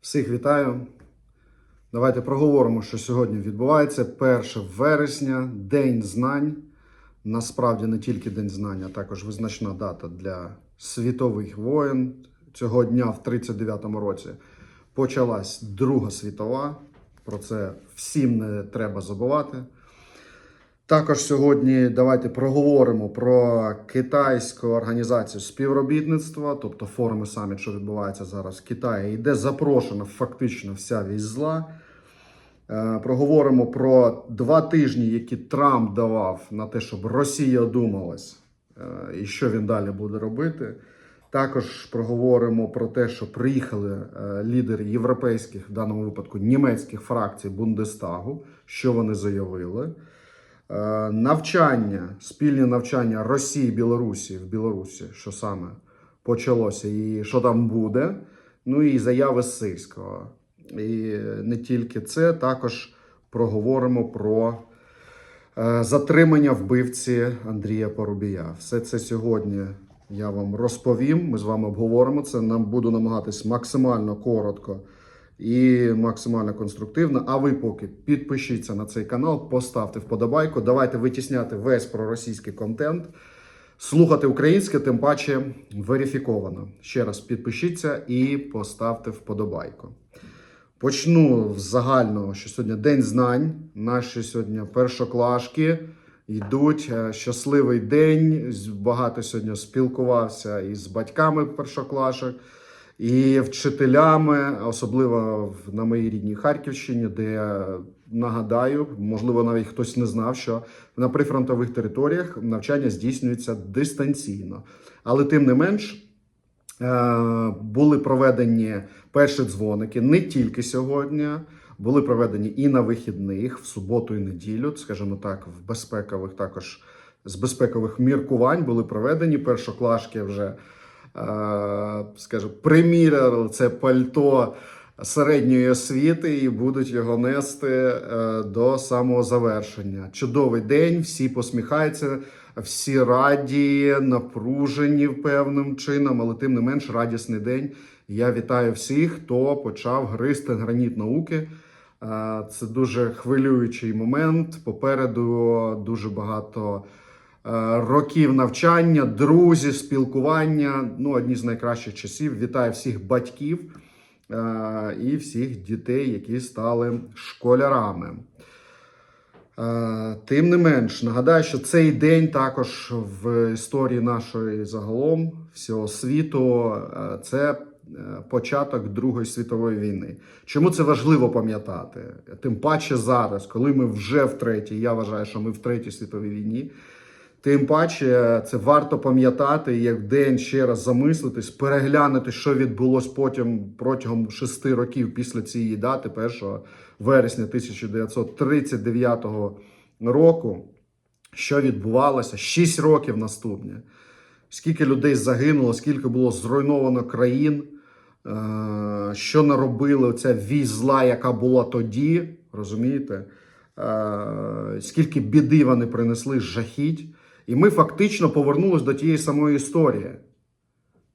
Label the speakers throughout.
Speaker 1: Всіх вітаю. Давайте проговоримо, що сьогодні відбувається. 1 вересня, День знань. Насправді не тільки День знань, а також визначна дата для світових воєн. Цього дня, в 39-му році, почалась Друга світова. Про це всім не треба забувати. Також сьогодні давайте проговоримо про китайську організацію співробітництва, тобто форуми саміт, що відбувається зараз в Китаї, і де запрошена фактично вся вісь. Е, Проговоримо про два тижні, які Трамп давав на те, щоб Росія думалась, е, і що він далі буде робити. Також проговоримо про те, що приїхали е, лідери європейських, в даному випадку німецьких фракцій Бундестагу, що вони заявили. Е, Навчання, спільне навчання Росії Білорусі в Білорусі, що саме почалося, і що там буде. Ну і заяви з. І не тільки це, також проговоримо про е, затримання вбивці Андрія Порубія. Все це сьогодні я вам розповім. Ми з вами обговоримо це. Нам буду намагатись максимально коротко і максимально конструктивно. А ви поки підпишіться на цей канал, поставте вподобайку. Давайте витісняти весь проросійський контент. Слухати українське, тим паче верифіковано. Ще раз підпишіться і поставте вподобайку. Почну з загального, що сьогодні День знань. Наші сьогодні першоклашки йдуть. Е, Щасливий день. Багато сьогодні спілкувався із батьками першоклашок, і вчителями, особливо на моїй рідній Харківщині, де нагадаю, можливо, навіть хтось не знав, що на прифронтових територіях навчання здійснюється дистанційно. Але тим не менш. Е, були проведені перші дзвоники не тільки сьогодні, були проведені і на вихідних, в суботу і неділю, скажімо так, в безпекових також з безпекових міркувань були проведені. Першоклашки вже, е, скажімо, приміряли це пальто середньої освіти і будуть його нести е, до самого завершення. Чудовий день, всі посміхаються, всі раді, напружені певним чином, але тим не менш радісний день. Я вітаю всіх, хто почав гризти граніт науки. Е, Це дуже хвилюючий момент. Попереду дуже багато років навчання, друзі, спілкування. Ну, одні з найкращих часів. Вітаю всіх батьків е, і всіх дітей, які стали школярами. Е, Тим не менш, нагадаю, що цей день також в історії нашої загалом всього світу е, це е, початок Другої світової війни. Чому це важливо пам'ятати? Тим паче зараз, коли ми вже в третій, я вважаю, що ми в третій світовій війні. Тим паче це варто пам'ятати, як день ще раз замислитись, переглянути, що відбулось потім протягом шести років після цієї дати, 1 вересня 1939 року, що відбувалося 6 років наступні. Скільки людей загинуло, скільки було зруйновано країн, е, що наробили ця вісь яка була тоді, розумієте? Е, Скільки біди вони принесли жахіть. І ми фактично повернулись до тієї самої історії.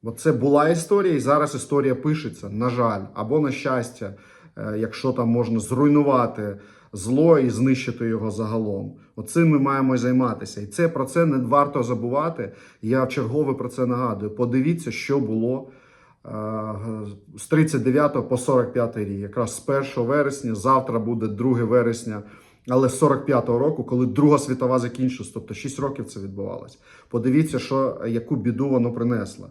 Speaker 1: Бо це була історія, і зараз історія пишеться, на жаль, або на щастя, е, якщо там можна зруйнувати зло і знищити його загалом. Оцим ми маємо займатися. І це про це не варто забувати. Я вчергове про це нагадую. Подивіться, що було е, з 39 по 45 рік. Якраз з 1 вересня, завтра буде 2 вересня. Але з 45-го року, коли Друга світова закінчилась, тобто 6 років це відбувалося. Подивіться, що, яку біду воно принесло.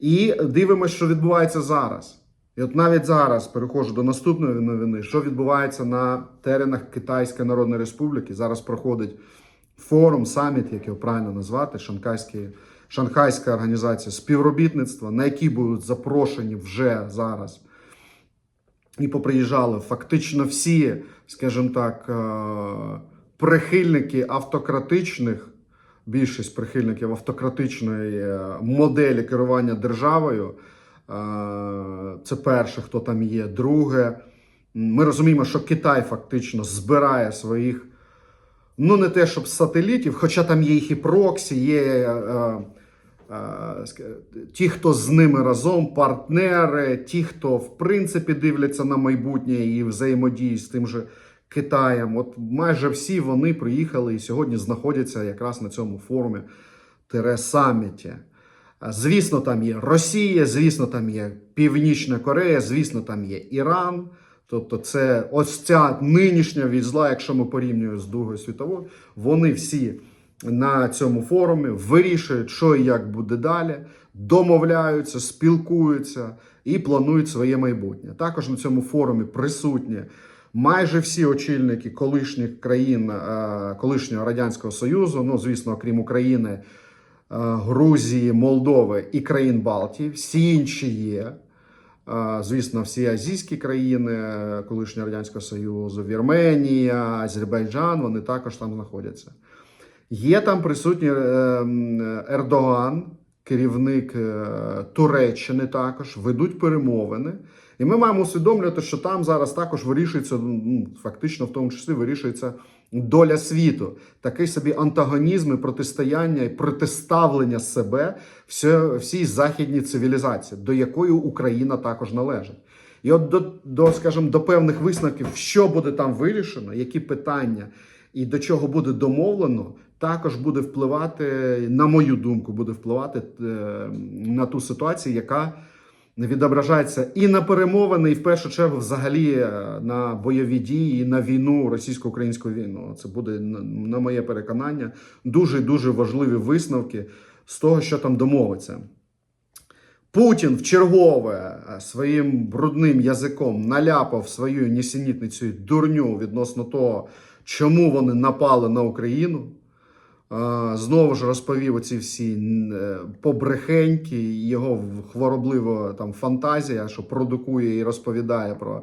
Speaker 1: І дивимося, що відбувається зараз. І от навіть зараз переходжу до наступної новини, що відбувається на теренах Китайської Народної Республіки. Зараз проходить форум, саміт, як його правильно назвати, Шанхайський, Шанхайська організація співробітництва, на який будуть запрошені вже зараз. І поприїжджали фактично всі, скажімо так, е, прихильники автократичних, більшість прихильників автократичної е, моделі керування державою. Е, Це перше, хто там є. Друге, ми розуміємо, що Китай фактично збирає своїх, ну не те, щоб сателітів, хоча там є їх і проксі, є. Е, е, ті, хто з ними разом, партнери, ті, хто в принципі дивляться на майбутнє і взаємодіють з тим же Китаєм. От майже всі вони приїхали і сьогодні знаходяться якраз на цьому форумі тире саміті. Звісно, там є Росія, звісно, там є Північна Корея, звісно, там є Іран. Тобто, це ось ця нинішня візла, якщо ми порівнюємо з Другою світовою, вони всі на цьому форумі вирішують, що і як буде далі, домовляються, спілкуються і планують своє майбутнє. Також на цьому форумі присутні майже всі очільники колишніх країн е, колишнього радянського союзу. Ну, звісно, окрім України, е, Грузії, Молдови і країн Балтії. Всі інші є. Е, Звісно, всі азійські країни колишнього радянського союзу, Вірменія, Азербайджан, вони також там знаходяться. Є там присутній е, Ердоган, керівник е, Туреччини також, ведуть перемовини. І ми маємо усвідомлювати, що там зараз також вирішується, ну, фактично, в тому числі вирішується доля світу. Такий собі антагонізм і протистояння і протиставлення себе всій західній цивілізації, до якої Україна також належить. І от до, до, скажімо, до певних висновків, що буде там вирішено, які питання і до чого буде домовлено, також буде впливати, на мою думку, буде впливати е, на ту ситуацію, яка відображається і на перемовини, і в першу чергу, взагалі, е, на бойові дії, і на війну, російсько-українську війну. Це буде, на- моє переконання, дуже дуже важливі висновки з того, що там домовиться. Путін в чергове е, своїм брудним язиком наляпав свою нісенітницю дурню відносно того, чому вони напали на Україну. Знову ж розповів оці всі е, побрехеньки, його хвороблива там фантазія, що продукує і розповідає про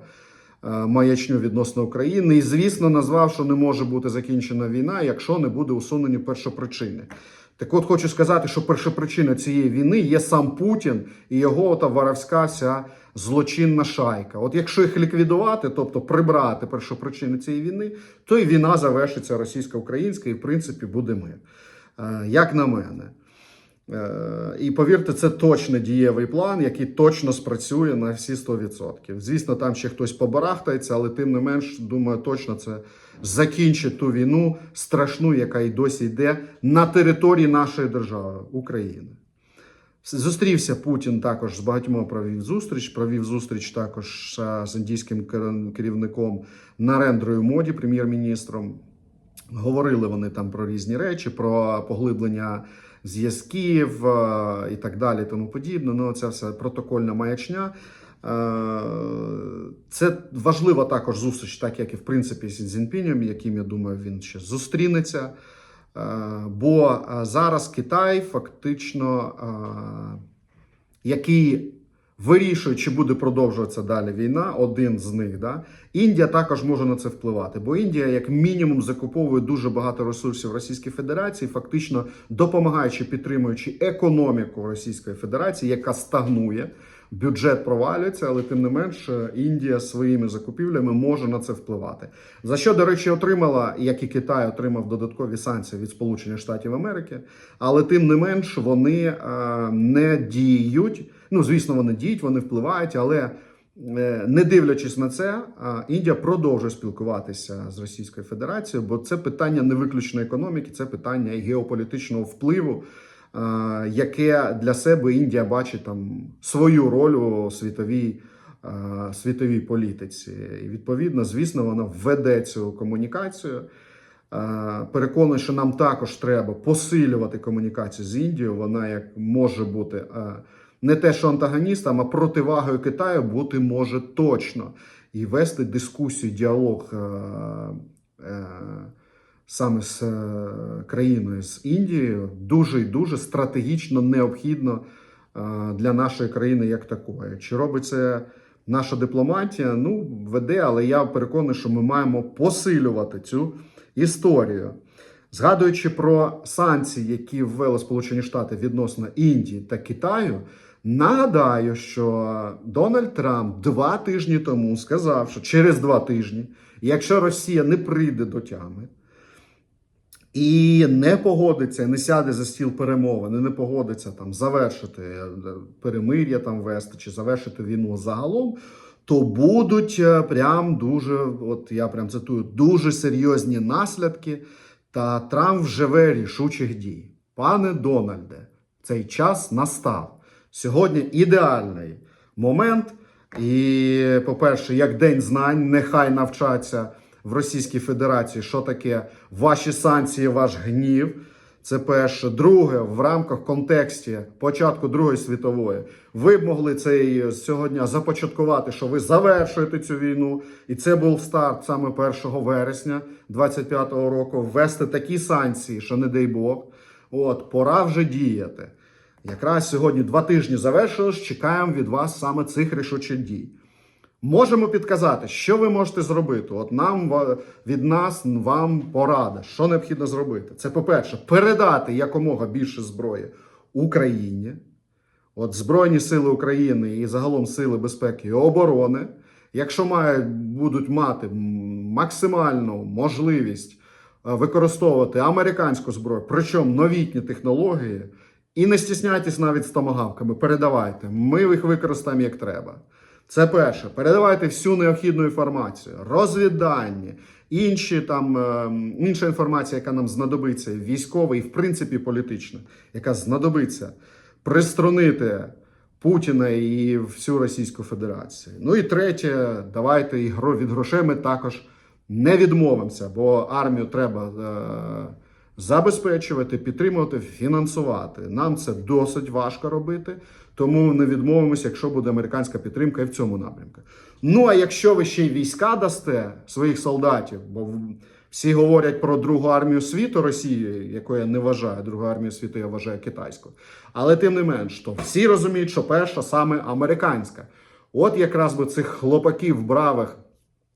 Speaker 1: е, маячню відносно України. І, звісно, назвав, що не може бути закінчена війна, якщо не буде усунені першопричини. Так от хочу сказати, що першопричина цієї війни є сам Путін і його та воровська вся злочинна шайка. От якщо їх ліквідувати, тобто прибрати першопричини цієї війни, то і війна завершиться російсько-українська, і в принципі буде мир. Е, Як на мене. Е, І повірте, це точно дієвий план, який точно спрацює на всі 100%. Звісно, там ще хтось побарахтається, але тим не менш, думаю, точно це закінчить ту війну страшну, яка й досі йде на території нашої держави України. Зустрівся Путін також з багатьма провів зустріч. Провів зустріч також з індійським кер- керівником Нарендрою Моді, прем'єр-міністром. Говорили вони там про різні речі, про поглиблення зв'язків е, і так далі, тому подібне. Ну, це все протокольна маячня. Е, Це важлива також зустріч, так як і в принципі з Цзіньпінем, яким я думаю, він ще зустрінеться. Е, Бо зараз Китай фактично, який вирішує, чи буде продовжуватися далі війна, один з них, да? Індія також може на це впливати. Бо Індія, як мінімум, закуповує дуже багато ресурсів Російської Федерації, фактично допомагаючи підтримуючи економіку Російської Федерації, яка стагнує. Бюджет провалюється, але тим не менш е, Індія своїми закупівлями може на це впливати. За що, до речі, отримала, як і Китай, отримав додаткові санкції від Сполучених Штатів Америки, але тим не менш вони е, не діють. Ну, звісно, вони діють, вони впливають, але е, не дивлячись на це, Індія продовжує спілкуватися з Російською Федерацією, бо це питання не виключно економіки, це питання геополітичного впливу яке для себе Індія бачить там свою роль у світовій, світовій політиці. І відповідно, звісно, вона веде цю комунікацію. Переконаний, що нам також треба посилювати комунікацію з Індією. Вона як може бути не те, що антагоністом, а противагою Китаю бути може точно і вести дискусію, діалог. е, е, саме з е, країною з Індією дуже і дуже стратегічно необхідно е, для нашої країни як такої. Чи робить це наша дипломатія? Ну, веде, але я переконаний, що ми маємо посилювати цю історію. Згадуючи про санкції, які ввели Сполучені Штати відносно Індії та Китаю, нагадаю, що Дональд Трамп два тижні тому сказав, що через два тижні, якщо Росія не прийде до тями, і не погодиться, не сяде за стіл перемовин, не погодиться там завершити е, перемир'я там вести чи завершити війну загалом, то будуть е, прям дуже, от я прям цитую, дуже серйозні наслідки, та Трамп вживе рішучих дій. Пане Дональде, цей час настав. Сьогодні ідеальний момент. І, по-перше, як День знань, нехай навчаться в Російській Федерації, що таке ваші санкції, ваш гнів. Це перше. Друге, в рамках контексті початку Другої світової, ви б могли цей сьогодні започаткувати, що ви завершуєте цю війну, і це був старт саме 1 вересня 25-го року. Ввести такі санкції, що не дай Бог. От пора вже діяти. Якраз сьогодні два тижні завершилось. Чекаємо від вас саме цих рішучих дій. Можемо підказати, що ви можете зробити. От нам від нас вам порада, що необхідно зробити. Це по-перше, передати якомога більше зброї Україні. От Збройні сили України і загалом сили безпеки і оборони, якщо мають, будуть мати максимальну можливість е, використовувати американську зброю, причому новітні технології, і не стісняйтесь навіть з томагавками, передавайте. Ми їх використаємо як треба. Це перше. Передавайте всю необхідну інформацію, розвіддані, інші там е, інша інформація, яка нам знадобиться, військова і в принципі політична, яка знадобиться приструнити Путіна і всю Російську Федерацію. Ну і третє, давайте від грошей ми також не відмовимося, бо армію треба е, забезпечувати, підтримувати, фінансувати. Нам це досить важко робити, тому не відмовимося, якщо буде американська підтримка і в цьому напрямку. Ну а якщо ви ще й війська дасте своїх солдатів, бо всі говорять про Другу армію світу Росії, яку я не вважаю, Другу армію світу я вважаю китайською. Але тим не менш, то всі розуміють, що перша саме американська. От якраз би цих хлопаків бравих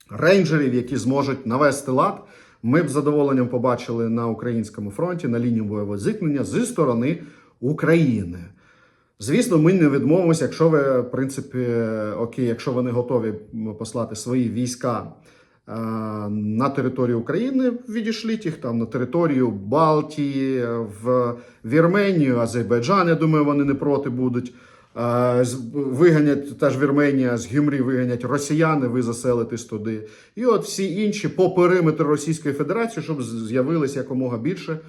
Speaker 1: рейнджерів, які зможуть навести лад, ми б задоволенням побачили на українському фронті на лінії бойового зіткнення зі сторони України. Звісно, ми не відмовимося, якщо ви, в принципі, окей, якщо вони готові послати свої війська е, на територію України, відійшліть їх там на територію Балтії, в Вірменію, Азербайджан. Я думаю, вони не проти будуть. Виганять теж Вірменія з Гюмрі виганять росіяни, ви заселитесь туди. І от всі інші по периметру Російської Федерації, щоб з'явилось якомога більше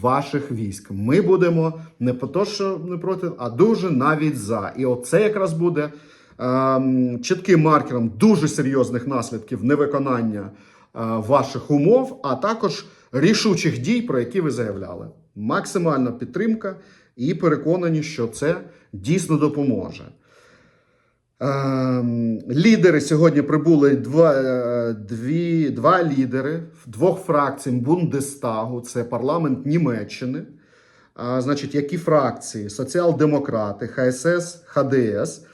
Speaker 1: ваших військ. Ми будемо не по то, що не проти, а дуже навіть за. І оце якраз буде ем, чітким маркером дуже серйозних наслідків невиконання е, ваших умов, а також рішучих дій, про які ви заявляли. Максимальна підтримка і переконані, що це дійсно допоможе. Ем, Лідери сьогодні прибули два, е, дві, два лідери двох фракцій Бундестагу, це парламент Німеччини. А, значить, які фракції? Соціал-демократи, ХСС, ХДС.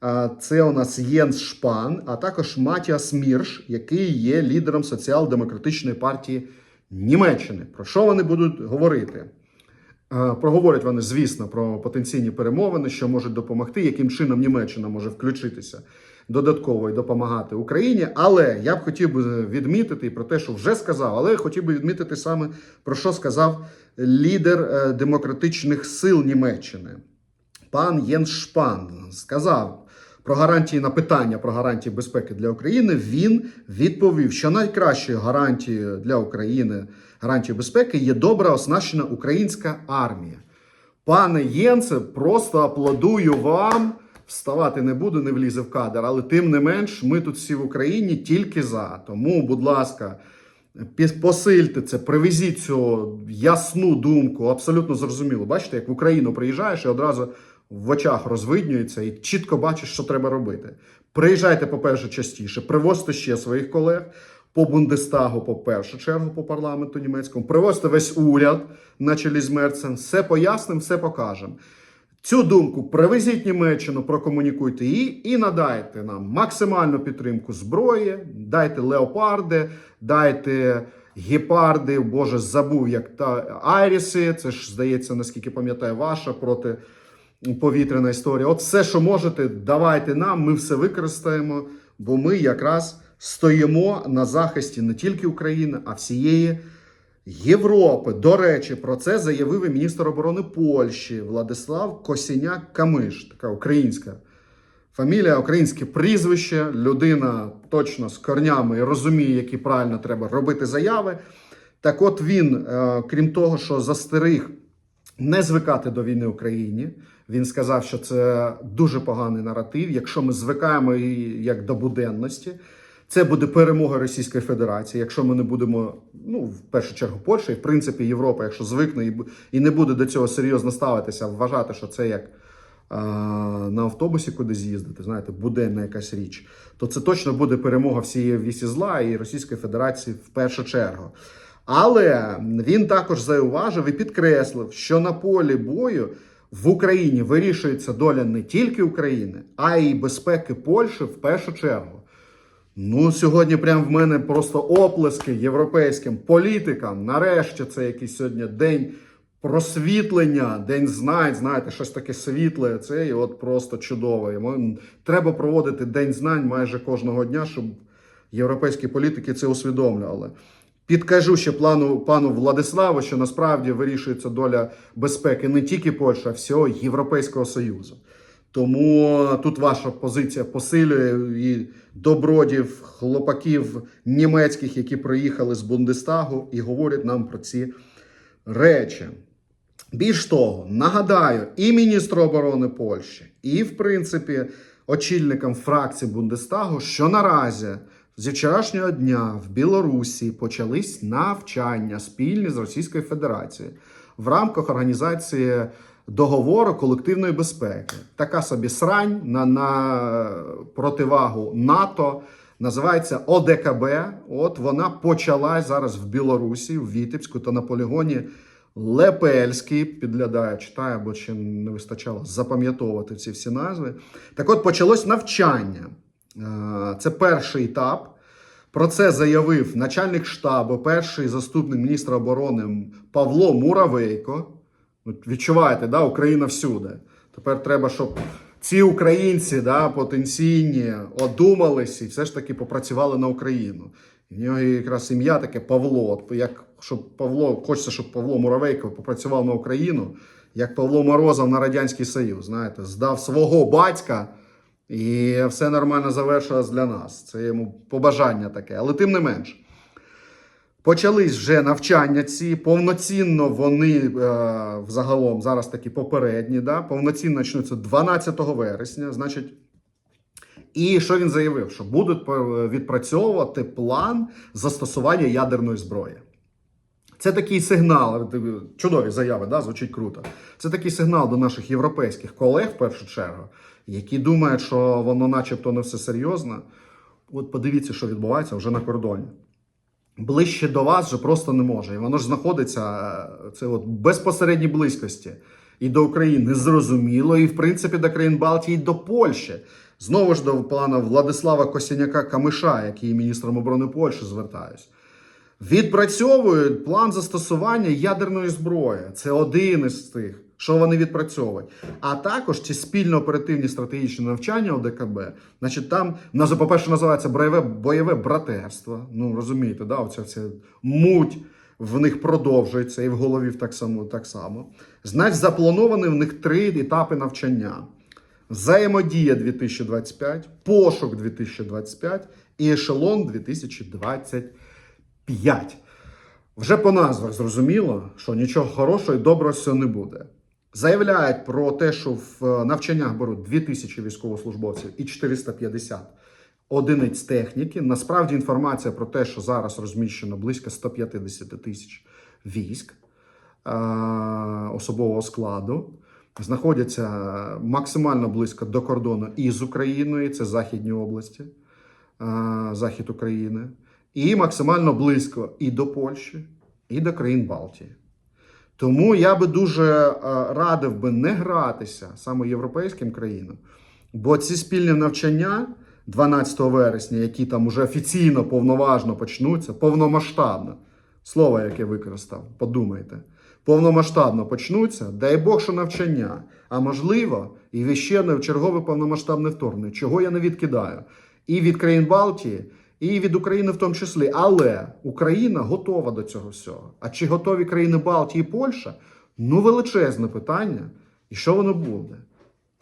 Speaker 1: А, Це у нас Єнс Шпан, а також Матіас Мірш, який є лідером соціал-демократичної партії Німеччини. Про що вони будуть говорити? Е, Проговорять вони, звісно, про потенційні перемовини, що можуть допомогти, яким чином Німеччина може включитися додатково і допомагати Україні. Але я б хотів би відмітити про те, що вже сказав, але хотів би відмітити саме про що сказав лідер е, демократичних сил Німеччини. Пан Єнс Шпан сказав про гарантії на питання про гарантії безпеки для України. Він відповів, що найкращою гарантією для України гарантією безпеки є добре оснащена українська армія. Пане Єнце, просто аплодую вам. Вставати не буду, не влізе в кадр, але тим не менш, ми тут всі в Україні тільки за. Тому, будь ласка, посильте це, привезіть цю ясну думку, абсолютно зрозуміло. Бачите, як в Україну приїжджаєш і одразу в очах розвиднюється і чітко бачиш, що треба робити. Приїжджайте, по-перше, частіше, привозьте ще своїх колег по Бундестагу, по першу чергу, по парламенту німецькому, привозьте весь уряд на чолі з Мерцем, все пояснимо, все покажемо. Цю думку привезіть Німеччину, прокомунікуйте її і надайте нам максимальну підтримку зброї, дайте леопарди, дайте гепарди. Боже, забув як та Айріси. Це ж здається, наскільки пам'ятаю, ваша проти повітряна історія. От все, що можете, давайте нам, ми все використаємо, бо ми якраз стоїмо на захисті не тільки України, а всієї Європи. До речі, про це заявив і міністр оборони Польщі Владислав Косіняк Камиш, така українська фамілія, українське прізвище. Людина точно з корнями розуміє, які правильно треба робити заяви. Так, от він, е, крім того, що застеріг не звикати до війни Україні. Він сказав, що це дуже поганий наратив. Якщо ми звикаємо і як до буденності, це буде перемога Російської Федерації. Якщо ми не будемо, ну в першу чергу, Польща, і в принципі Європа, якщо звикне і, не буде до цього серйозно ставитися, вважати, що це як на автобусі кудись їздити, знаєте, буденна якась річ, то це точно буде перемога всієї вісі зла і Російської Федерації в першу чергу. Але він також зауважив і підкреслив, що на полі бою в Україні вирішується доля не тільки України, а й безпеки Польщі в першу чергу. Ну, сьогодні прям в мене просто оплески європейським політикам. Нарешті це якийсь сьогодні день просвітлення, день знань, знаєте, щось таке світле. Це і от просто чудово. Ми- Треба проводити день знань майже кожного дня, щоб європейські політики це усвідомлювали. Підкажу ще плану пану Владиславу, що насправді вирішується доля безпеки не тільки Польщі, а всього Європейського Союзу. Тому тут ваша позиція посилює і добродів, хлопаків німецьких, які приїхали з Бундестагу і говорять нам про ці речі. Більш того, нагадаю, і міністру оборони Польщі, і, в принципі, очільникам фракції Бундестагу, що наразі з вчорашнього дня в Білорусі почались навчання спільні з Російською Федерацією в рамках організації договору колективної безпеки. Така собі срань на, на противагу НАТО. Називається ОДКБ. От вона почалась зараз в Білорусі, в Вітебську та на полігоні Лепельський. Підглядаю, читаю, бо ще не вистачало запам'ятовувати ці всі назви. Так от почалось навчання. Е, Це перший етап. Про це заявив начальник штабу, перший заступник міністра оборони Павло Муравейко. Відчуваєте, да, Україна всюди. Тепер треба, щоб ці українці да, потенційні одумались і все ж таки попрацювали на Україну. І в нього якраз ім'я таке Павло. Як щоб Павло, хочеться, щоб Павло Муравейко попрацював на Україну, як Павло Морозов на Радянський Союз. Знаєте, здав свого батька. І все нормально завершилось для нас. Це йому побажання таке. Але тим не менш, почались вже навчання ці. Повноцінно вони е, взагалом зараз такі попередні, да? повноцінно почнуться 12 вересня. Значить, і що він заявив? Що будуть е, відпрацьовувати план застосування ядерної зброї. Це такий сигнал, е, чудові заяви, да, звучить круто. Це такий сигнал до наших європейських колег, в першу чергу, які думають, що воно начебто не все серйозно. От подивіться, що відбувається вже на кордоні. Ближче до вас вже просто не може. І воно ж знаходиться е, це от безпосередній близькості і до України зрозуміло, і в принципі до країн Балтії, і до Польщі. Знову ж до пана Владислава Косяняка Камиша, який міністром оборони Польщі, звертаюсь. Відпрацьовують план застосування ядерної зброї. Це один із тих, що вони відпрацьовують. А також ці спільно оперативні стратегічні навчання ОДКБ. Значить, там по-перше, називається бойове, бойове братерство. Ну розумієте, да, оця вся муть в них продовжується і в голові так само. Так само. Значить, заплановані в них три етапи навчання: взаємодія 2025, пошук 2025 і ешелон 2025. Вже по назвах зрозуміло, що нічого хорошого і доброго з не буде. Заявляють про те, що в е, навчаннях беруть 2000 військовослужбовців і 450 одиниць техніки. Насправді інформація про те, що зараз розміщено близько 150 тисяч військ е, особового складу, знаходяться максимально близько до кордону і з Україною, це Західні області, е, Захід України, і максимально близько і до Польщі, і до країн Балтії. Тому я би дуже е, радив би не гратися саме європейським країнам, бо ці спільні навчання 12 вересня, які там уже офіційно повноважно почнуться, повномасштабно, слово, яке використав, подумайте, повномасштабно почнуться, дай Бог, що навчання, а можливо, і ще не в чергове повномасштабне вторгнення, чого я не відкидаю, і від країн Балтії, і від України в тому числі. Але Україна готова до цього всього. А чи готові країни Балтії і Польща? Ну, величезне питання. І що воно буде?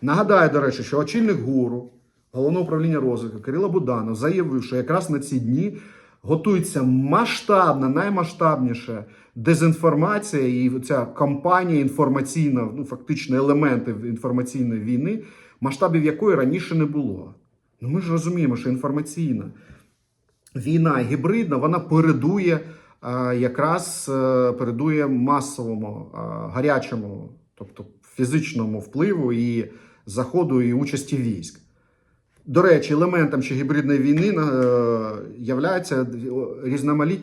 Speaker 1: Нагадаю, до речі, що очільник гуру головного управління розвитку Кирило Буданов заявив, що якраз на ці дні готується масштабна, наймасштабніша дезінформація і ця кампанія інформаційна, ну фактично елементи інформаційної війни, масштабів якої раніше не було. Ну ми ж розуміємо, що інформаційна війна гібридна, вона передує е, якраз е, передує масовому, е, гарячому, тобто фізичному впливу і заходу і участі військ. До речі, елементом ще гібридної війни являються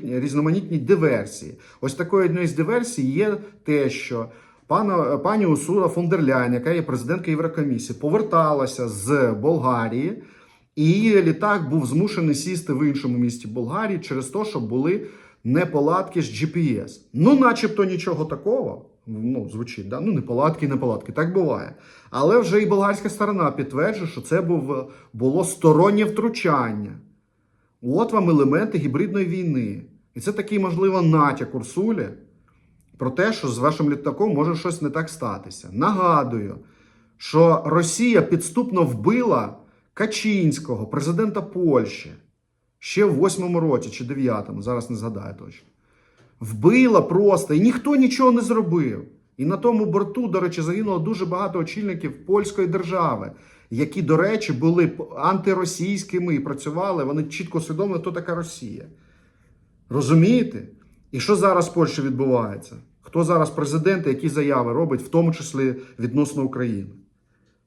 Speaker 1: різноманітні, диверсії. Ось такою однією з диверсій є те, що пана, пані Усура фон дер Ляйн, яка є президенткою Єврокомісії, поверталася з Болгарії, і літак був змушений сісти в іншому місті Болгарії через те, що були неполадки з GPS. Ну, начебто нічого такого. Ну, звучить, да? ну неполадки, неполадки, так буває. Але вже і болгарська сторона підтверджує, що це був, було стороннє втручання. От вам елементи гібридної війни. І це такий, можливо, натяк Урсулі про те, що з вашим літаком може щось не так статися. Нагадую, що Росія підступно вбила Качинського, президента Польщі, ще в 8-му році чи 9-му, зараз не згадаю точно. Вбила просто, і ніхто нічого не зробив. І на тому борту, до речі, загинуло дуже багато очільників польської держави, які, до речі, були антиросійськими і працювали. Вони чітко усвідомили, хто така Росія. Розумієте? І що зараз в Польщі відбувається? Хто зараз президент, і які заяви робить, в тому числі відносно України?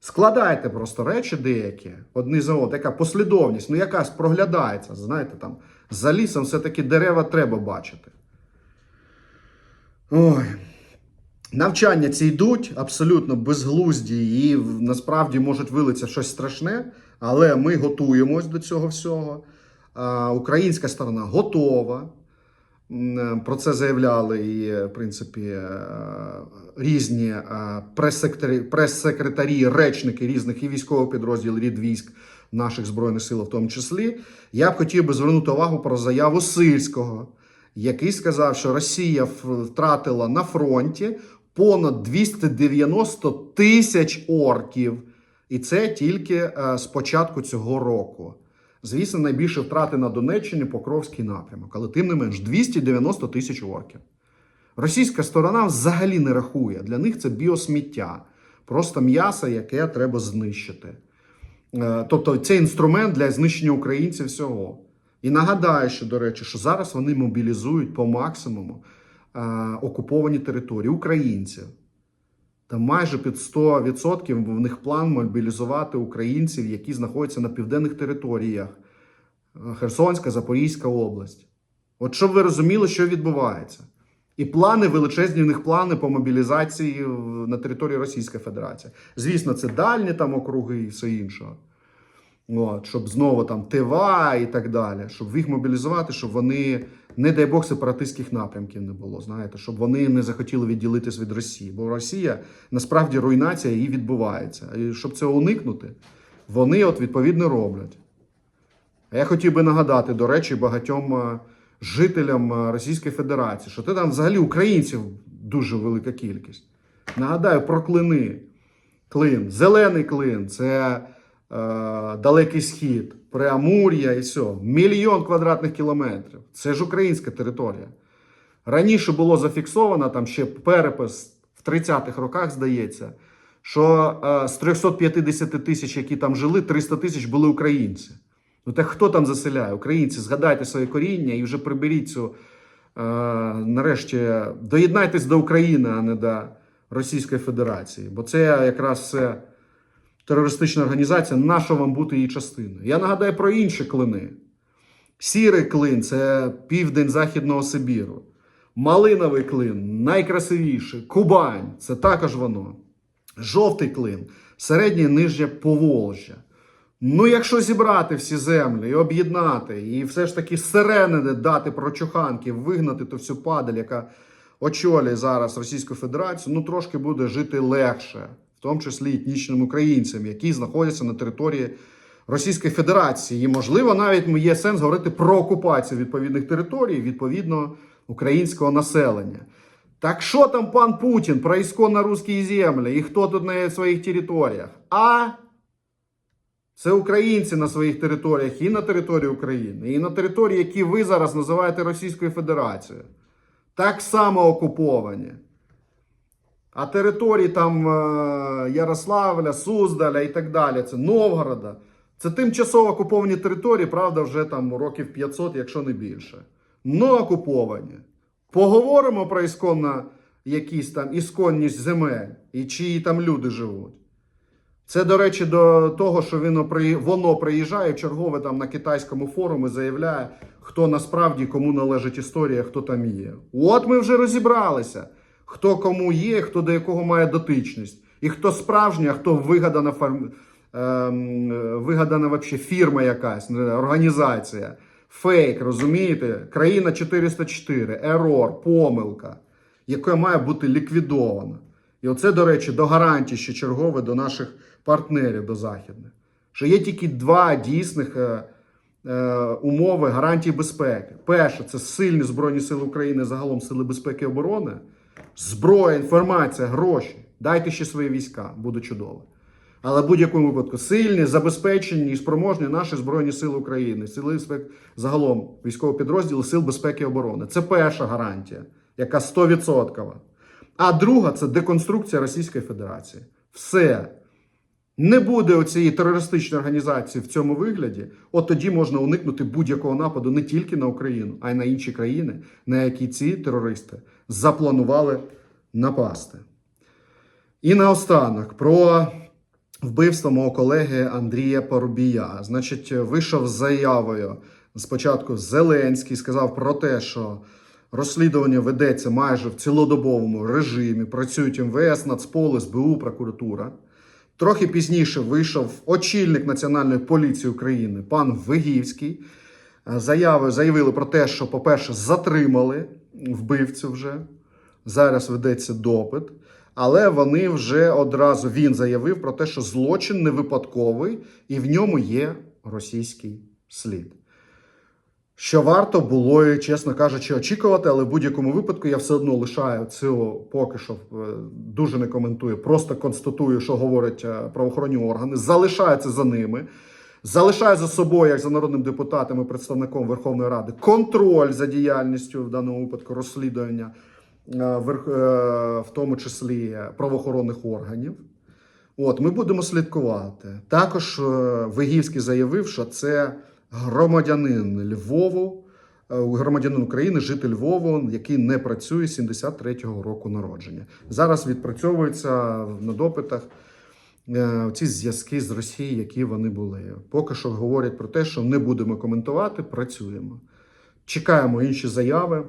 Speaker 1: Складайте просто речі деякі, одні за одні, яка послідовність, ну якась проглядається. Знаєте, там за лісом все-таки дерева треба бачити. Ой. Навчання ці йдуть абсолютно безглузді і насправді можуть вилитися щось страшне, але ми готуємось до цього всього. Українська сторона готова. Про це заявляли і, в принципі, е, різні е, прес-секретарі, прес-секретарі, речники різних і військових підрозділів рід військ наших збройних сил, в тому числі. Я б хотів би звернути увагу про заяву Сильського, який сказав, що Росія втратила на фронті понад 290 тисяч орків. І це тільки е, з початку цього року. Звісно, найбільше втрати на Донеччині Покровський напрямок, але тим не менш 290 тисяч орків. Російська сторона взагалі не рахує. Для них це біосміття, просто м'ясо, яке треба знищити. Е, Тобто це інструмент для знищення українців всього. І нагадаю, що, до речі, що зараз вони мобілізують по максимуму е, окуповані території українців. Там майже під 100% в них план мобілізувати українців, які знаходяться на південних територіях е, Херсонська, Запорізька область. От щоб ви розуміли, що відбувається. І плани, величезні в них плани по мобілізації на території Російської Федерації. Звісно, це дальні там округи і все інше. От, щоб знову там ТВА і так далі, щоб їх мобілізувати, щоб вони, не дай Бог, сепаратистських напрямків не було. Знаєте, щоб вони не захотіли відділитись від Росії. Бо Росія насправді руйнація її відбувається. І щоб це уникнути, вони от відповідно роблять. А я хотів би нагадати, до речі, багатьом е, жителям е, Російської Федерації, що ти там взагалі українців дуже велика кількість. Нагадаю про клини. Клин, зелений клин це е, далекий схід, Преамур'я і все. Мільйон квадратних кілометрів. Це ж українська територія. Раніше було зафіксовано там ще перепис в 30-х роках, здається, що е, з 350 тисяч, які там жили, 300 тисяч були українці. Ну так хто там заселяє? Українці, згадайте своє коріння і вже приберіть цю. Е, нарешті доєднайтесь до України, а не до Російської Федерації. Бо це якраз все терористична організація. Нащо вам бути її частиною? Я нагадаю про інші клини. Сірий клин це південь Західного Сибіру. Малиновий клин найкрасивіший. Кубань це також воно. Жовтий клин середнє нижнє Поволжя. Ну, якщо зібрати всі землі і об'єднати, і все ж таки сирени дати прочуханки, вигнати ту всю падаль, яка очолює зараз Російську Федерацію, ну трошки буде жити легше, тому числі етнічним українцям, які знаходяться на території Російської Федерації. І, можливо, навіть є сенс говорити про окупацію відповідних територій, відповідно українського населення. Так що там пан Путін про ісконно русські землі і хто тут на своїх територіях? А це українці на своїх територіях і на території України, і на території, які ви зараз називаєте Російською Федерацією. Так само окуповані. А території там е, Ярославля, Суздаля і так далі, це Новгорода. Це тимчасово окуповані території, правда, вже там років 500, якщо не більше. Но окуповані. Поговоримо про ісконно якісь там ісконність земель і чиї там люди живуть. Це, до речі, до того, що воно, воно приїжджає чергове там на китайському форумі заявляє, хто насправді кому належить історія, хто там є. От ми вже розібралися, хто кому є, хто до якого має дотичність, і хто справжній, а хто вигадана фарм... ем, вигадана вообще фірма якась, організація. Фейк, розумієте? Країна 404, ерор, помилка, яка має бути ліквідована. І оце, до речі, до гарантій ще чергове до наших партнерів, до західних. Що є тільки два дійсних е, е, умови гарантії безпеки. Перше, це сильні Збройні Сили України, загалом Сили безпеки і оборони. Зброя, інформація, гроші. Дайте ще свої війська, буде чудово. Але в будь-якому випадку сильні, забезпечені і спроможні наші Збройні Сили України, сили загалом військового підрозділу Сил безпеки і оборони. Це перша гарантія, яка 100%. А друга це деконструкція Російської Федерації. Все. Не буде оцієї терористичної організації в цьому вигляді, от тоді можна уникнути будь-якого нападу не тільки на Україну, а й на інші країни, на які ці терористи запланували напасти. І наостанок про вбивство мого колеги Андрія Парубія. Значить, вийшов з заявою спочатку Зеленський, сказав про те, що розслідування ведеться майже в цілодобовому режимі. Працюють МВС, Нацпол, СБУ, прокуратура. Трохи пізніше вийшов очільник Національної поліції України, пан Вигівський. Е, Заяви заявили про те, що, по-перше, затримали вбивцю вже. Зараз ведеться допит. Але вони вже одразу він заявив про те, що злочин не випадковий і в ньому є російський слід. Що варто було, чесно кажучи, очікувати, але в будь-якому випадку я все одно лишаю цього поки що е, дуже не коментую, просто констатую, що говорять е, правоохоронні органи, залишаю це за ними. Залишаю за собою, як за народним депутатом і представником Верховної Ради, контроль за діяльністю в даному випадку розслідування, е, в тому числі правоохоронних органів. От, ми будемо слідкувати. Також Вигівський заявив, що це громадянин Львову, е, громадянин України, житель Львову, який не працює з 73-го року народження. Зараз відпрацьовуються на допитах е, ці зв'язки з Росією, які вони були. Поки що говорять про те, що не будемо коментувати, працюємо. Чекаємо інші заяви.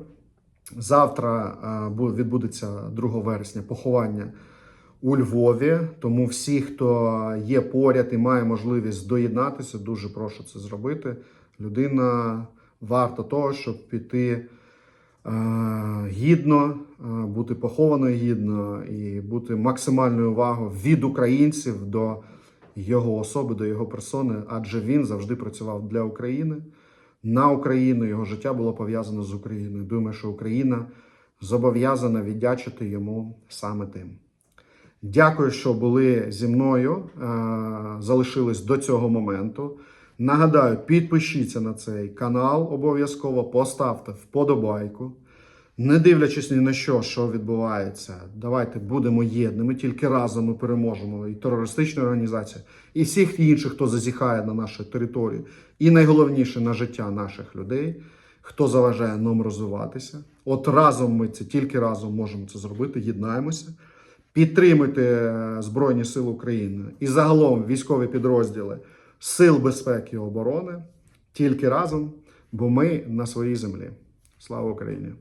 Speaker 1: Завтра е, відбудеться 2 вересня поховання у Львові. Тому всі, хто є поряд і має можливість доєднатися, дуже прошу це зробити. Людина варта того, щоб піти е, гідно, е, бути похованою гідно і бути максимальною увагою від українців до його особи, до його персони, адже він завжди працював для України. На Україну його життя було пов'язано з Україною. Думаю, що Україна зобов'язана віддячити йому саме тим. Дякую, що були зі мною, е, залишились до цього моменту. Нагадаю, підпишіться на цей канал обов'язково, поставте вподобайку. Не дивлячись ні на що, що відбувається, давайте будемо єдними. Тільки разом ми переможемо і терористичну організацію, і всіх інших, хто зазіхає на нашу територію, і найголовніше на життя наших людей, хто заважає нам розвиватися. От разом ми це тільки разом можемо це зробити. Єднаємося. Підтримуйте е, Збройні Сили України і загалом військові підрозділи Сил безпеки і оборони тільки разом, бо ми на своїй землі. Слава Україні!